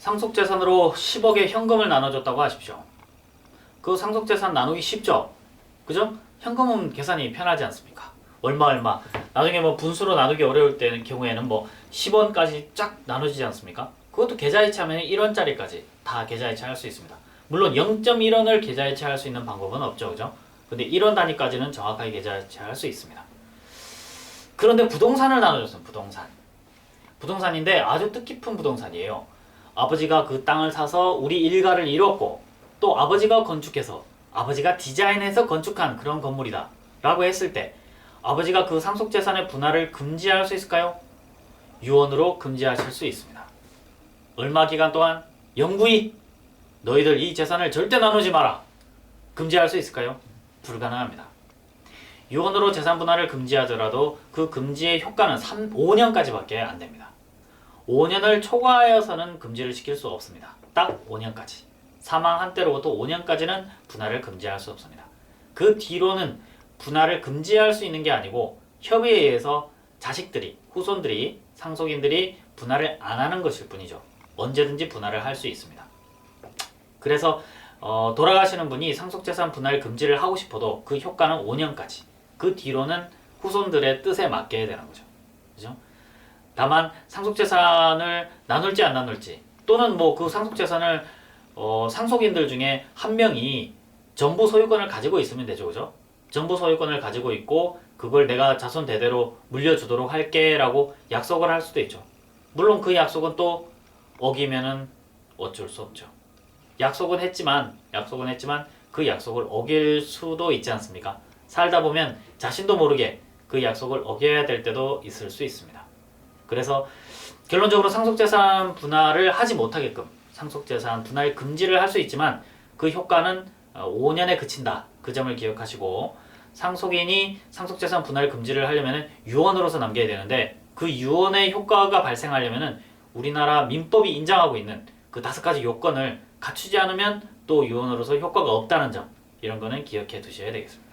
상속재산으로 10억의 현금을 나눠줬다고 하십시오. 그 상속재산 나누기 쉽죠? 그죠? 현금은 계산이 편하지 않습니까? 얼마 얼마 나중에 뭐 분수로 나누기 어려울 때는 경우에는 뭐 10원까지 쫙 나눠지지 않습니까? 그것도 계좌이체 하면 1원짜리까지 다 계좌이체 할 수 있습니다. 물론 0.1원을 계좌이체 할 수 있는 방법은 없죠. 그죠? 근데 1원 단위까지는 정확하게 계좌이체 할 수 있습니다. 그런데 부동산을 나눠줬어요. 부동산. 부동산인데 아주 뜻깊은 부동산이에요. 아버지가 그 땅을 사서 우리 일가를 이뤘고 또 아버지가 건축해서 아버지가 디자인해서 건축한 그런 건물이다 라고 했을 때 아버지가 그 상속재산의 분할을 금지할 수 있을까요? 유언으로 금지하실 수 있습니다. 얼마 기간 동안 영구히 너희들 이 재산을 절대 나누지 마라 금지할 수 있을까요? 불가능합니다. 유언으로 재산 분할을 금지하더라도 그 금지의 효과는 3, 5년까지밖에 안 됩니다. 5년을 초과하여서는 금지를 시킬 수 없습니다. 딱 5년까지. 사망 한 때로부터 5년까지는 분할을 금지할 수 없습니다. 그 뒤로는 분할을 금지할 수 있는 게 아니고 협의에 의해서 자식들이, 후손들이, 상속인들이 분할을 안 하는 것일 뿐이죠. 언제든지 분할을 할 수 있습니다. 그래서 어, 돌아가시는 분이 상속재산 분할 금지를 하고 싶어도 그 효과는 5년까지. 그 뒤로는 후손들의 뜻에 맡겨야 되는 거죠. 그죠? 다만 상속재산을 나눌지 안 나눌지 또는 뭐 그 상속재산을 어, 상속인들 중에 한 명이 전부 소유권을 가지고 있으면 되죠, 그죠? 전부 소유권을 가지고 있고 그걸 내가 자손 대대로 물려주도록 할게라고 약속을 할 수도 있죠. 물론 그 약속은 또 어기면은 어쩔 수 없죠. 약속은 했지만 약속은 했지만 그 약속을 어길 수도 있지 않습니까? 살다 보면 자신도 모르게 그 약속을 어겨야 될 때도 있을 수 있습니다. 그래서 결론적으로 상속재산 분할을 하지 못하게끔 상속재산 분할 금지를 할 수 있지만 그 효과는 5년에 그친다. 그 점을 기억하시고 상속인이 상속재산 분할 금지를 하려면 유언으로서 남겨야 되는데 그 유언의 효과가 발생하려면 우리나라 민법이 인정하고 있는 그 다섯 가지 요건을 갖추지 않으면 또 유언으로서 효과가 없다는 점 이런 거는 기억해 두셔야 되겠습니다.